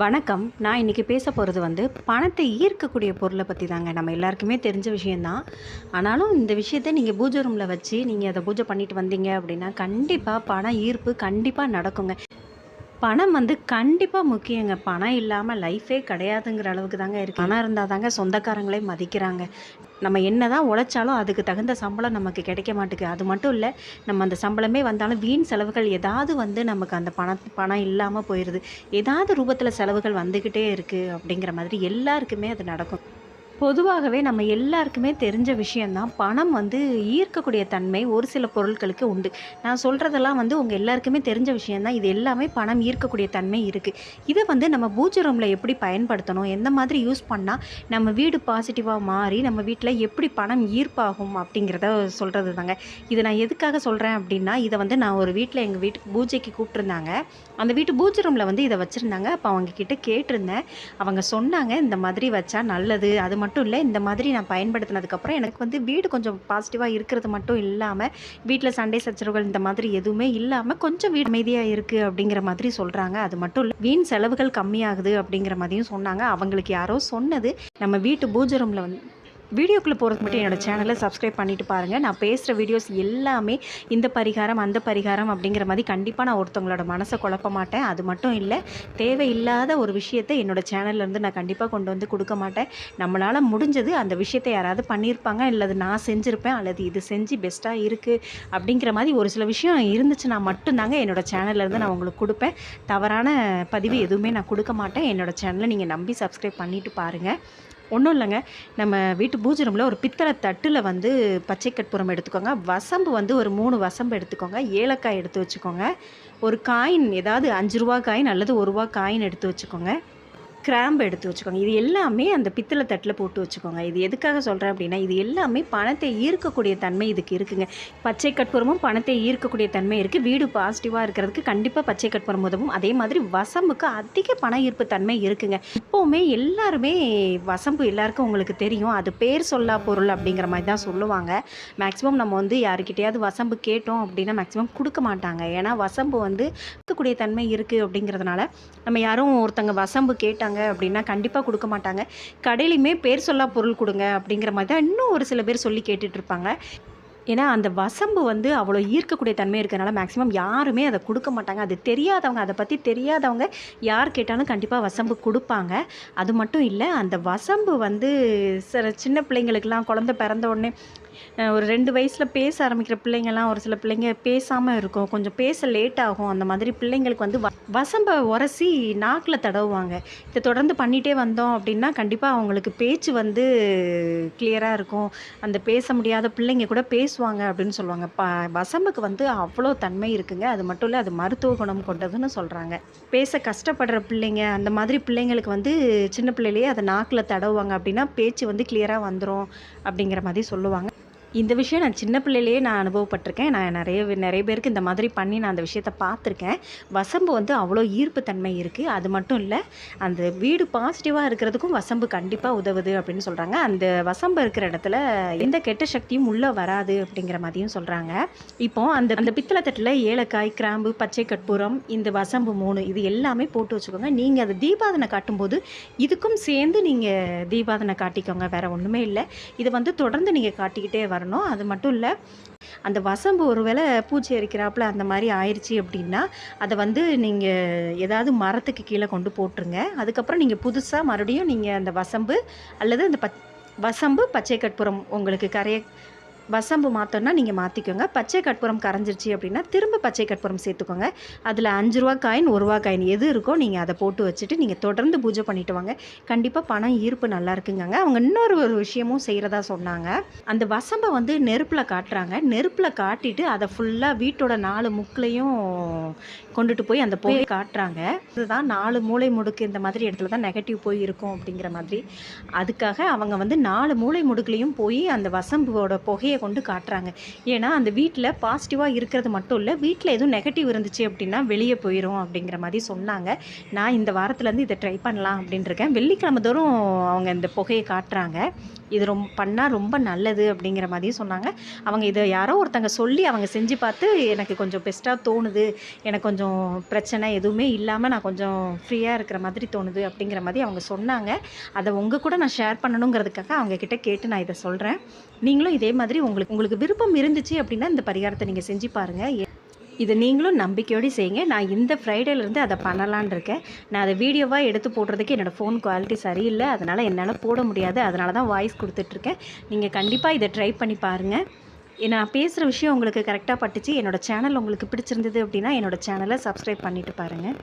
வணக்கம். நான் இன்றைக்கி பேச போகிறது வந்து பணத்தை ஈர்க்கக்கூடிய பொருளை பற்றி தாங்க. நம்ம எல்லாருக்குமே தெரிஞ்ச விஷயந்தான் ஆனாலும் இந்த விஷயத்தை நீங்கள் பூஜை ரூமில் வச்சு நீங்கள் அதை பூஜை பண்ணிட்டு வந்தீங்க அப்படின்னா கண்டிப்பாக பண ஈர்ப்பு கண்டிப்பாக நடக்குங்க. பணம் வந்து கண்டிப்பாக முக்கியங்க. பணம் இல்லாமல் லைஃபே கிடையாதுங்கிற அளவுக்கு தாங்க இருக்குது பணம் இருந்தால் தாங்க சொந்தக்காரங்களே மதிக்கிறாங்க. நம்ம என்ன தான் உழைச்சாலும் அதுக்கு தகுந்த சம்பளம் நமக்கு கிடைக்க மாட்டேங்குது அது மட்டும் இல்லை நம்ம அந்த சம்பளமே வந்தாலும் வீண் செலவுகள் ஏதாவது வந்து நமக்கு அந்த பணம் பணம் இல்லாமல் போயிடுது ஏதாவது ரூபத்தில் செலவுகள் வந்துக்கிட்டே இருக்குது அப்படிங்கிற மாதிரி எல்லாருக்குமே அது நடக்கும். பொதுவாகவே நம்ம எல்லாருக்குமே தெரிஞ்ச விஷயந்தான் பணம் வந்து ஈர்க்கக்கூடிய தன்மை ஒரு சில பொருட்களுக்கு உண்டு. நான் சொல்கிறதெல்லாம் வந்து உங்கள் எல்லாருக்குமே தெரிஞ்ச விஷயந்தான் இது எல்லாமே பணம் ஈர்க்கக்கூடிய தன்மை இருக்குது இதை வந்து நம்ம பூஜை ரூமில் எப்படி பயன்படுத்தணும்? எந்த மாதிரி யூஸ் பண்ணால் நம்ம வீடு பாசிட்டிவாக மாறி நம்ம வீட்டில் எப்படி பணம் ஈர்ப்பாகும் அப்படிங்கிறத சொல்கிறது தாங்க இதை நான் எதுக்காக சொல்கிறேன் அப்படின்னா இதை வந்து நான் ஒரு வீட்டில் எங்கள் வீட்டுக்கு பூஜைக்கு கூப்பிட்ருந்தாங்க அந்த வீட்டு பூஜை ரூமில் வந்து இதை வச்சுருந்தாங்க. அப்போ அவங்கக்கிட்ட கேட்டிருந்தேன். அவங்க சொன்னாங்க இந்த மாதிரி வச்சா நல்லது. அது மட்டும் மட்டும் இல்லை இந்த மாதிரி நான் பயன்படுத்தினதுக்கப்புறம் எனக்கு வந்து வீடு கொஞ்சம் பாசிட்டிவாக இருக்கிறது மட்டும் இல்லாமல் வீட்டில் சண்டை சச்சரவுகள் இந்த மாதிரி எதுவுமே இல்லாமல் கொஞ்சம் வீடு அமைதியாக இருக்குது அப்படிங்கிற மாதிரி சொல்கிறாங்க அது மட்டும் இல்லை வீண் செலவுகள் கம்மியாகுது அப்படிங்கிற மாதிரியும் சொன்னாங்க. அவங்களுக்கு யாரோ சொன்னது நம்ம வீட்டு பூஜை ரூமில் வந்து வீடியோக்குள்ளே போகிறதுக்கு மட்டும் என்னோடய சேனலை சப்ஸ்கிரைப் பண்ணிட்டு பாருங்கள் நான் பேசுகிற வீடியோஸ் எல்லாமே இந்த பரிகாரம் அந்த பரிகாரம் அப்படிங்கிற மாதிரி கண்டிப்பாக நான் ஒருத்தவங்களோட மனசை குழப்ப மாட்டேன். அது மட்டும் இல்லை தேவையில்லாத ஒரு விஷயத்தை என்னோடய சேனல்லேருந்து நான் கண்டிப்பாக கொண்டு வந்து கொடுக்க மாட்டேன். நம்மளால் முடிஞ்சது அந்த விஷயத்தை யாராவது பண்ணியிருப்பாங்க அல்லது நான் செஞ்சுருப்பேன் அல்லது இது செஞ்சு பெஸ்ட்டாக இருக்குது அப்படிங்கிற மாதிரி ஒரு சில விஷயம் இருந்துச்சுன்னா மட்டும்தாங்க என்னோடய சேனல்லேருந்து நான் உங்களுக்கு கொடுப்பேன். தவறான பதிவு எதுவுமே நான் கொடுக்க மாட்டேன். என்னோடய சேனலை நீங்கள் நம்பி சப்ஸ்கிரைப் பண்ணிவிட்டு பாருங்கள் ஒன்றும் இல்லைங்க. நம்ம வீட்டு பூஜை ரூமில் ஒரு பித்தளை தட்டில் வந்து பச்சை கற்பூரம் எடுத்துக்கோங்க. வசம்பு வந்து ஒரு மூணு வசம்பு எடுத்துக்கோங்க. ஏலக்காய் எடுத்து வச்சுக்கோங்க. ஒரு காயின் ஏதாவது அஞ்சு ரூபா காயின் அல்லது ஒரு ரூபா காயின் எடுத்து வச்சுக்கோங்க. கிராம்பு எடுத்து வச்சுக்கோங்க. இது எல்லாமே அந்த பித்தளை தட்டில் போட்டு வச்சுக்கோங்க. இது எதுக்காக சொல்கிறேன் அப்படின்னா இது எல்லாமே பணத்தை ஈர்க்கக்கூடிய தன்மை இதுக்கு இருக்குங்க. பச்சை கற்பூரமும் பணத்தை ஈர்க்கக்கூடிய தன்மை இருக்குது வீடு பாசிட்டிவாக இருக்கிறதுக்கு கண்டிப்பாக பச்சை கற்பூரம் உதவும். அதே மாதிரி வசம்புக்கு அதிக பண ஈர்ப்பு தன்மை இருக்குங்க. இப்போவுமே எல்லாருமே வசம்பு எல்லாருக்கும் உங்களுக்கு தெரியும். அது பேர் சொல்லா பொருள் அப்படிங்கிற மாதிரி தான் சொல்லுவாங்க. மேக்ஸிமம் நம்ம வந்து யாருக்கிட்டையாவது வசம்பு கேட்டோம் அப்படின்னா மேக்ஸிமம் கொடுக்க மாட்டாங்க. ஏன்னா வசம்பு வந்து இருக்கக்கூடிய தன்மை இருக்குது அப்படிங்கிறதுனால நம்ம யாரும் ஒருத்தங்க வசம்பு கேட்டாங்க அப்படின்னா கண்டிப்பாக கொடுக்க மாட்டாங்க. கடையிலையுமே பேர் சொல்லா பொருள் கொடுங்க அப்படிங்கிற மாதிரி தான் இன்னும் ஒரு சில பேர் சொல்லி கேட்டுட்ருப்பாங்க ஏன்னா அந்த வசம்பு வந்து அவ்வளோ ஈர்க்கக்கூடிய தன்மை இருக்கிறனால மேக்ஸிமம் யாருமே அதை கொடுக்க மாட்டாங்க. அது தெரியாதவங்க அதை பற்றி தெரியாதவங்க யார் கேட்டாலும் கண்டிப்பாக வசம்பு கொடுப்பாங்க. அது மட்டும் இல்லை அந்த வசம்பு வந்து சில சின்ன பிள்ளைங்களுக்கெல்லாம் குழந்த பிறந்த உடனே ஒரு ரெண்டு வயசில் பேச ஆரம்பிக்கிற பிள்ளைங்கள்லாம் ஒரு சில பிள்ளைங்க பேசாமல் இருக்கும். கொஞ்சம் பேச லேட் ஆகும். அந்த மாதிரி பிள்ளைங்களுக்கு வந்து வ- வசம்பை உரசி நாக்கில் தடவுவாங்க. இதை தொடர்ந்து பண்ணிகிட்டே வந்தோம் அப்படின்னா கண்டிப்பாக அவங்களுக்கு பேச்சு வந்து கிளியராக இருக்கும். அந்த பேச முடியாத பிள்ளைங்க கூட பேசுவாங்க அப்படின்னு சொல்லுவாங்க. ப வசம்புக்கு வந்து அவ்வளோ தன்மை இருக்குங்க. அது மட்டும் இல்லை அது மருத்துவ குணம் கொண்டதுன்னு சொல்கிறாங்க பேச கஷ்டப்படுற பிள்ளைங்க அந்த மாதிரி பிள்ளைங்களுக்கு வந்து சின்ன பிள்ளையிலேயே அதை நாக்கில் தடவுவாங்க அப்படின்னா பேச்சு வந்து கிளியராக வந்துடும் அப்படிங்கிற மாதிரி சொல்லுவாங்க. இந்த விஷயம் நான் சின்ன பிள்ளையிலேயே நான் அனுபவப்பட்டிருக்கேன். நான் நிறைய நிறைய பேருக்கு இந்த மாதிரி பண்ணி நான் அந்த விஷயத்தை பார்த்துருக்கேன். வசம்பு வந்து அவ்வளோ ஈர்ப்புத்தன்மை இருக்குது அது மட்டும் இல்லை அந்த வீடு பாசிட்டிவாக இருக்கிறதுக்கும் வசம்பு கண்டிப்பாக உதவுது அப்படின்னு சொல்கிறாங்க அந்த வசம்பு இருக்கிற இடத்துல எந்த கெட்ட சக்தியும் உள்ளே வராது அப்படிங்கிற மாதிரியும் சொல்கிறாங்க இப்போ அந்த அந்த பித்தளை தட்டில் ஏலக்காய் கிராம்பு பச்சை கற்பூரம் இந்த வசம்பு மூணு இது எல்லாமே போட்டு வச்சுக்கோங்க. நீங்கள் அதை தீபாதனை காட்டும்போது இதுக்கும் சேர்ந்து நீங்கள் தீபாதனை காட்டிக்கோங்க. வேறு ஒன்றுமே இல்லை. இதை வந்து தொடர்ந்து நீங்கள் காட்டிக்கிட்டே வர வரணும். அது மட்டும் இல்லை அந்த வசம்பு ஒருவேளை பூச்சி அரிக்கிறாப்புல அந்த மாதிரி ஆயிடுச்சு அப்படின்னா அதை வந்து நீங்கள் ஏதாவது மரத்துக்கு கீழே கொண்டு போட்டுருங்க. அதுக்கப்புறம் நீங்கள் புதுசாக மறுபடியும் நீங்கள் அந்த வசம்பு அல்லது அந்த பச் வசம்பு பச்சை கற்பூரம் உங்களுக்கு கரைய வசம்பு மாற்றோன்னா நீங்கள் மாற்றிக்கோங்க பச்சை கற்பூரம் கரைஞ்சிருச்சு அப்படின்னா திரும்ப பச்சை கற்பூரம் சேர்த்துக்கோங்க. அதில் அஞ்சு ரூபா காயின் ஒரு ரூபா காயின் எது இருக்கோ நீங்கள் அதை போட்டு வச்சுட்டு நீங்கள் தொடர்ந்து பூஜை பண்ணிட்டு வாங்க. கண்டிப்பாக பணம் ஈர்ப்பு நல்லா இருக்குங்க அவங்க இன்னொரு ஒரு விஷயமும் செய்கிறதா சொன்னாங்க. அந்த வசம்பை வந்து நெருப்பில் காட்டுறாங்க. நெருப்பில் காட்டிட்டு அதை ஃபுல்லாக வீட்டோட நாலு முக்கிலையும் கொண்டுட்டு போய் அந்த புகையை காட்டுறாங்க. இதுதான் நாலு மூளை முடுக்கு இந்த மாதிரி இடத்துல தான் நெகட்டிவ் போய் இருக்கும் அப்படிங்கிற மாதிரி. அதுக்காக அவங்க வந்து நாலு மூளை முடுக்குலையும் போய் அந்த வசம்போட புகையை கொண்டு காட்டுறாங்க. ஏன்னா அந்த வீட்டில் பாசிட்டிவாக இருக்கிறது மட்டும் இல்லை வீட்டில் எதுவும் நெகட்டிவ் இருந்துச்சு அப்படின்னா வெளியே போயிடும் அப்படிங்கிற மாதிரி சொன்னாங்க. நான் இந்த வாரத்துலேருந்து இதை ட்ரை பண்ணலாம் அப்படின்ட்டுருக்கேன் வெள்ளிக்கிழமை தோறும் அவங்க இந்த புகையை காட்டுறாங்க. இது ரொம்ப பண்ணால் ரொம்ப நல்லது அப்படிங்கிற மாதிரியும் சொன்னாங்க. அவங்க இதை யாரோ ஒருத்தங்க சொல்லி அவங்க செஞ்சு பார்த்து எனக்கு கொஞ்சம் பெஸ்ட்டாக தோணுது. எனக்கு கொஞ்சம் பிரச்சனை எதுவுமே இல்லாமல் நான் கொஞ்சம் ஃப்ரீயாக இருக்கிற மாதிரி தோணுது அப்படிங்கிற மாதிரி அவங்க சொன்னாங்க. அதை உங்கள் கூட நான் ஷேர் பண்ணணுங்கிறதுக்காக அவங்க கிட்ட கேட்டு நான் இதை சொல்கிறேன் நீங்களும் இதே மாதிரி உங்களுக்கு உங்களுக்கு விருப்பம் இருந்துச்சு அப்படின்னா இந்த பரிகாரத்தை நீங்கள் செஞ்சு பாருங்கள் இதை நீங்களும் நம்பிக்கையோடு செய்யுங்க. நான் இந்த ஃப்ரைடேலேருந்து அதை பண்ணலான் இருக்கேன். நான் அதை வீடியோவாக எடுத்து போடுறதுக்கு என்னோடய ஃபோன் குவாலிட்டி சரியில்லை. அதனால் என்னால் போட முடியாது. அதனால தான் வாய்ஸ் கொடுத்துட்ருக்கேன் நீங்கள் கண்டிப்பாக இதை ட்ரை பண்ணி பாருங்கள் நான் பேசுகிற விஷயம் உங்களுக்கு கரெக்டாக பட்டுச்சு. என்னோடய சேனல் உங்களுக்கு பிடிச்சிருந்தது அப்படின்னா என்னோடய சேனலை சப்ஸ்கிரைப் பண்ணிவிட்டு பாருங்கள்